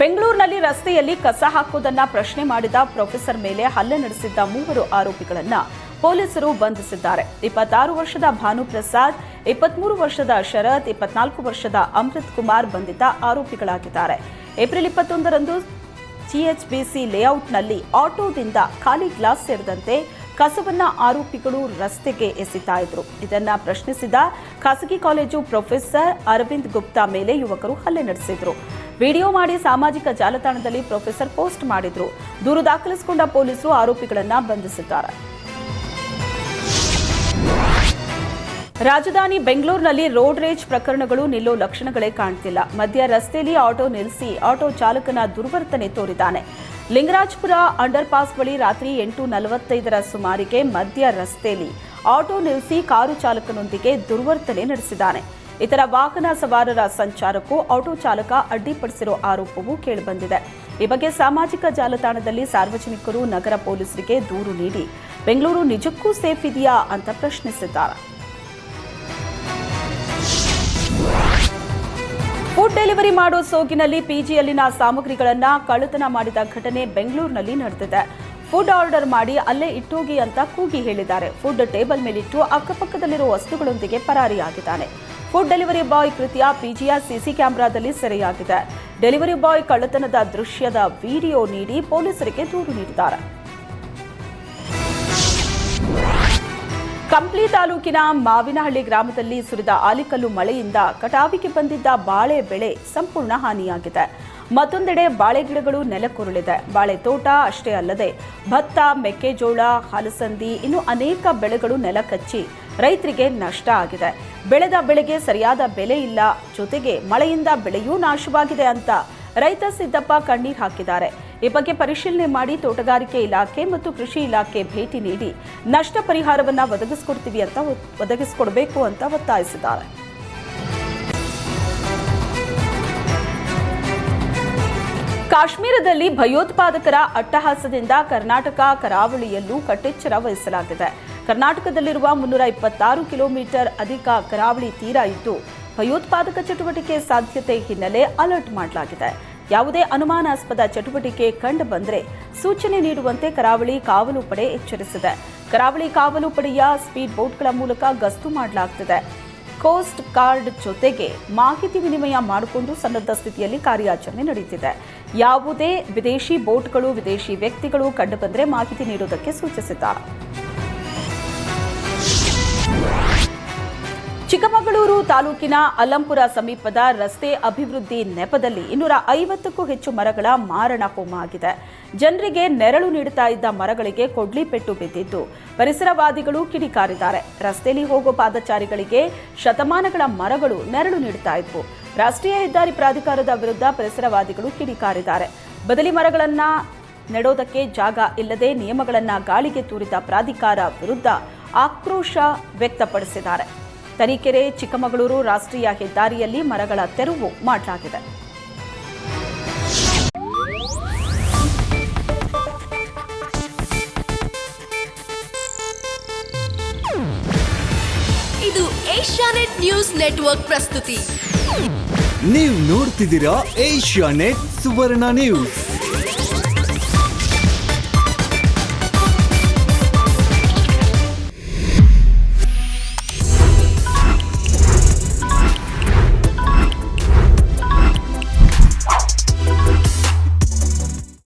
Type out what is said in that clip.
ಬೆಂಗಳೂರಿನಲ್ಲಿ ರಸ್ತೆಯಲ್ಲಿ ಕಸ ಹಾಕುವುದನ್ನ ಪ್ರಶ್ನೆ ಮಾಡಿದ ಪ್ರೊಫೆಸರ್ ಮೇಲೆ ಹಲ್ಲೆ ನಡೆಸಿದ್ದ ಮೂವರು ಆರೋಪಿಗಳನ್ನ ಪೊಲೀಸರು ಬಂಧಿಸಿದ್ದಾರೆ. ಇಪ್ಪತ್ತಾರು ವರ್ಷದ ಭಾನುಪ್ರಸಾದ್ ಇಪ್ಪತ್ಮೂರು ವರ್ಷದ ಶರತ್, ಇಪ್ಪತ್ನಾಲ್ಕು ವರ್ಷದ ಅಮೃತ್ ಕುಮಾರ್ ಬಂಧಿತ ಆರೋಪಿಗಳಾಗಿದ್ದಾರೆ. ಏಪ್ರಿಲ್ ಇಪ್ಪತ್ತೊಂದರಂದು ಜಿಎಚ್ಬಿಸಿ ಲೇಔಟ್ನಲ್ಲಿ ಆಟೋದಿಂದ ಖಾಲಿ ಗ್ಲಾಸ್ ಸೇರಿದಂತೆ ಕಸವನ್ನ ಆರೋಪಿಗಳು ರಸ್ತೆಗೆ ಎಸಿತಾ ಇದ್ರು. ಇದನ್ನ ಪ್ರಶ್ನಿಸಿದ ಖಾಸಗಿ ಕಾಲೇಜು ಪ್ರೊಫೆಸರ್ ಅರವಿಂದ್ ಗುಪ್ತಾ ಮೇಲೆ ಯುವಕರು ಹಲ್ಲೆ ನಡೆಸಿದ್ರು. ವಿಡಿಯೋ ಮಾಡಿ ಸಾಮಾಜಿಕ ಜಾಲತಾಣದಲ್ಲಿ ಪ್ರೊಫೆಸರ್ ಪೋಸ್ಟ್ ಮಾಡಿದ್ರು. ದೂರು ದಾಖಲಿಸಿಕೊಂಡ ಪೊಲೀಸರು ಆರೋಪಿಗಳನ್ನ ಬಂಧಿಸಿದ್ದಾರೆ. ರಾಜಧಾನಿ ಬೆಂಗಳೂರಿನಲ್ಲಿ ರೋಡ್ ರೇಜ್ ಪ್ರಕರಣಗಳು ನಿಲ್ಲೋ ಲಕ್ಷಣಗಳೇ ಕಾಣ್ತಿಲ್ಲ. ಮಧ್ಯ ರಸ್ತೆಯಲ್ಲಿ ಆಟೋ ನಿಲ್ಲಿಸಿ ಆಟೋ ಚಾಲಕನ ದುರ್ವರ್ತನೆ ತೋರಿದ್ದಾನೆ. ಲಿಂಗರಾಜಪುರ ಅಂಡರ್ಪಾಸ್ ಬಳಿ ರಾತ್ರಿ ಎಂಟು ನಲವತ್ತೈದರ ಸುಮಾರಿಗೆ ಮಧ್ಯ ರಸ್ತೆಯಲ್ಲಿ ಆಟೋ ನಿಲ್ಲಿಸಿ ಕಾರು ಚಾಲಕನೊಂದಿಗೆ ದುರ್ವರ್ತನೆ ನಡೆಸಿದ್ದಾನೆ. ಇತರ ವಾಹನ ಸವಾರರ ಸಂಚಾರಕ್ಕೂ ಆಟೋ ಚಾಲಕ ಅಡ್ಡಿಪಡಿಸಿರೋ ಆರೋಪವೂ ಕೇಳಿಬಂದಿದೆ. ಈ ಬಗ್ಗೆ ಸಾಮಾಜಿಕ ಜಾಲತಾಣದಲ್ಲಿ ಸಾರ್ವಜನಿಕರು ನಗರ ಪೊಲೀಸರಿಗೆ ದೂರು ನೀಡಿ, ಬೆಂಗಳೂರು ನಿಜಕ್ಕೂ ಸೇಫ್ ಇದೆಯಾ ಅಂತ ಪ್ರಶ್ನಿಸಿದ್ದಾರೆ. ಫುಡ್ ಡೆಲಿವರಿ ಮಾಡೋ ಸೋಗಿನಲ್ಲಿ ಪಿಜಿಯಲ್ಲಿನ ಸಾಮಗ್ರಿಗಳನ್ನ ಕಳ್ಳತನ ಮಾಡಿದ ಘಟನೆ ಬೆಂಗಳೂರಿನಲ್ಲಿ ನಡೆದಿದೆ. ಫುಡ್ ಆರ್ಡರ್ ಮಾಡಿ ಅಲ್ಲೇ ಇಟ್ಟೋಗಿ ಅಂತ ಕೂಗಿ ಹೇಳಿದ್ದಾರೆ. ಫುಡ್ ಟೇಬಲ್ ಮೇಲಿಟ್ಟು ಅಕ್ಕಪಕ್ಕದಲ್ಲಿರುವ ವಸ್ತುಗಳೊಂದಿಗೆ ಪರಾರಿಯಾಗಿದ್ದಾನೆ. ಫುಡ್ ಡೆಲಿವರಿ ಬಾಯ್ ಕೃತಿಯ ಪಿಜಿಯ ಸಿಸಿ ಕ್ಯಾಮೆರಾದಲ್ಲಿ ಸೆರೆಯಾಗಿದೆ. ಡೆಲಿವರಿ ಬಾಯ್ ಕಳ್ಳತನದ ದೃಶ್ಯದ ವಿಡಿಯೋ ನೀಡಿ ಪೊಲೀಸರಿಗೆ ದೂರು ನೀಡಿದ್ದಾರೆ. ಕಂಪ್ಲಿ ತಾಲೂಕಿನ ಮಾವಿನಹಳ್ಳಿ ಗ್ರಾಮದಲ್ಲಿ ಸುರಿದ ಆಲಿಕಲ್ಲು ಮಳೆಯಿಂದ ಕಟಾವಿಗೆ ಬಂದಿದ್ದ ಬಾಳೆ ಬೆಳೆ ಸಂಪೂರ್ಣ ಹಾನಿಯಾಗಿದೆ. ಮತ್ತೊಂದೆಡೆ ಬಾಳೆ ಗಿಡಗಳು ನೆಲಕ್ಕುರುಳಿದೆ. ಬಾಳೆ ತೋಟ ಅಷ್ಟೇ ಅಲ್ಲದೆ ಭತ್ತ, ಮೆಕ್ಕೆಜೋಳ, ಹಲಸಂದಿ, ಇನ್ನು ಅನೇಕ ಬೆಳೆಗಳು ನೆಲಕಚ್ಚಿ ರೈತರಿಗೆ ನಷ್ಟ ಆಗಿದೆ. ಬೆಳೆದ ಬೆಳೆಗೆ ಸರಿಯಾದ ಬೆಲೆ ಇಲ್ಲ. ಜೊತೆಗೆ ಮಳೆಯಿಂದ ಬೆಳೆಯೂ ನಾಶವಾಗಿದೆ ಅಂತ ರೈತ ಸಿದ್ದಪ್ಪ ಕಣ್ಣೀರ್ ಹಾಕಿದ್ದಾರೆ. ಈ ಬಗ್ಗೆ ಪರಿಶೀಲನೆ ಮಾಡಿ ತೋಟಗಾರಿಕೆ ಇಲಾಖೆ ಮತ್ತು ಕೃಷಿ ಇಲಾಖೆ ಭೇಟಿ ನೀಡಿ ನಷ್ಟ ಪರಿಹಾರವನ್ನು ಒದಗಿಸ್ಕೊಡ್ತೀವಿ ಅಂತ ಒದಗಿಸಿಕೊಡಬೇಕು ಅಂತ ಒತ್ತಾಯಿಸಿದ್ದಾರೆ. ಕಾಶ್ಮೀರದಲ್ಲಿ ಭಯೋತ್ಪಾದಕರ ಅಟ್ಟಹಾಸದಿಂದ ಕರ್ನಾಟಕ ಕರಾವಳಿಯಲ್ಲೂ ಕಟ್ಟೆಚ್ಚರ ವಹಿಸಲಾಗಿದೆ. ಕರ್ನಾಟಕದಲ್ಲಿರುವ ಮುನ್ನೂರ ಇಪ್ಪತ್ತಾರು ಕಿಲೋಮೀಟರ್ ಅಧಿಕ ಕರಾವಳಿ ತೀರ ಇದ್ದು ಭಯೋತ್ಪಾದಕ ಚಟುವಟಿಕೆ ಸಾಧ್ಯತೆ ಹಿನ್ನೆಲೆ ಅಲರ್ಟ್ ಮಾಡಲಾಗಿದೆ. ಯಾವುದೇ ಅನುಮಾನಾಸ್ಪದ ಚಟುವಟಿಕೆ ಕಂಡು ಬಂದರೆ ಸೂಚನೆ ನೀಡುವಂತೆ ಕರಾವಳಿ ಕಾವಲು ಪಡೆ ಎಚ್ಚರಿಸಿದೆ. ಕರಾವಳಿ ಕಾವಲು ಪಡೆಯ ಸ್ಪೀಡ್ ಬೋಟ್ಗಳ ಮೂಲಕ ಗಸ್ತು ಮಾಡಲಾಗುತ್ತಿದೆ ಕೋಸ್ಟ್ ಗಾರ್ಡ್ ಜೊತೆಗೆ ಮಾಹಿತಿ ವಿನಿಮಯ ಮಾಡಿಕೊಂಡು ಸನ್ನದ್ಧ ಸ್ಥಿತಿಯಲ್ಲಿ ಕಾರ್ಯಾಚರಣೆ ನಡೆಯುತ್ತಿದೆ ಯಾವುದೇ ವಿದೇಶಿ ಬೋಟ್ಗಳು, ವಿದೇಶಿ ವ್ಯಕ್ತಿಗಳು ಕಂಡುಬಂದರೆ ಮಾಹಿತಿ ನೀಡುವುದಕ್ಕೆ ಸೂಚಿಸಿದ್ದಾರೆ. ಚಿಕ್ಕಮಗಳೂರು ತಾಲೂಕಿನ ಅಲಂಪುರ ಸಮೀಪದ ರಸ್ತೆ ಅಭಿವೃದ್ಧಿ ನೆಪದಲ್ಲಿ ಇನ್ನೂರ ಐವತ್ತಕ್ಕೂ ಹೆಚ್ಚು ಮರಗಳ ಮಾರಣ ಹೋಮ ಆಗಿದೆ. ಜನರಿಗೆ ನೆರಳು ನೀಡುತ್ತಾ ಇದ್ದ ಮರಗಳಿಗೆ ಕೊಡ್ಲಿ ಪೆಟ್ಟು ಬಿದ್ದಿದ್ದು, ಪರಿಸರವಾದಿಗಳು ಕಿಡಿಕಾರಿದ್ದಾರೆ. ರಸ್ತೆಯಲ್ಲಿ ಹೋಗೋ ಪಾದಚಾರಿಗಳಿಗೆ ಶತಮಾನಗಳ ಮರಗಳು ನೆರಳು ನೀಡುತ್ತಾ ಇದ್ವು. ರಾಷ್ಟ್ರೀಯ ಹೆದ್ದಾರಿ ಪ್ರಾಧಿಕಾರದ ವಿರುದ್ಧ ಪರಿಸರವಾದಿಗಳು ಕಿಡಿಕಾರಿದ್ದಾರೆ. ಬದಲಿ ಮರಗಳನ್ನ ನೆಡೋದಕ್ಕೆ ಜಾಗ ಇಲ್ಲದೆ ನಿಯಮಗಳನ್ನ ಗಾಳಿಗೆ ತೂರಿದ ಪ್ರಾಧಿಕಾರ ವಿರುದ್ಧ ಆಕ್ರೋಶ ವ್ಯಕ್ತಪಡಿಸಿದ್ದಾರೆ. ತರೀಕೆರೆ ಚಿಕ್ಕಮಗಳೂರು ರಾಷ್ಟ್ರೀಯ ಹೆದ್ದಾರಿಯಲ್ಲಿ ಮರಗಳ ತೆರವು ಮಾಡಲಾಗಿದೆ. ಇದು ಏಷ್ಯಾನೆಟ್ ನ್ಯೂಸ್ ನೆಟ್ವರ್ಕ್ ಪ್ರಸ್ತುತಿ. ನೀವು ನೋಡ್ತಿದ್ದೀರಾ ಏಷ್ಯಾ ನೆಟ್ ಸುವರ್ಣ ನ್ಯೂಸ್.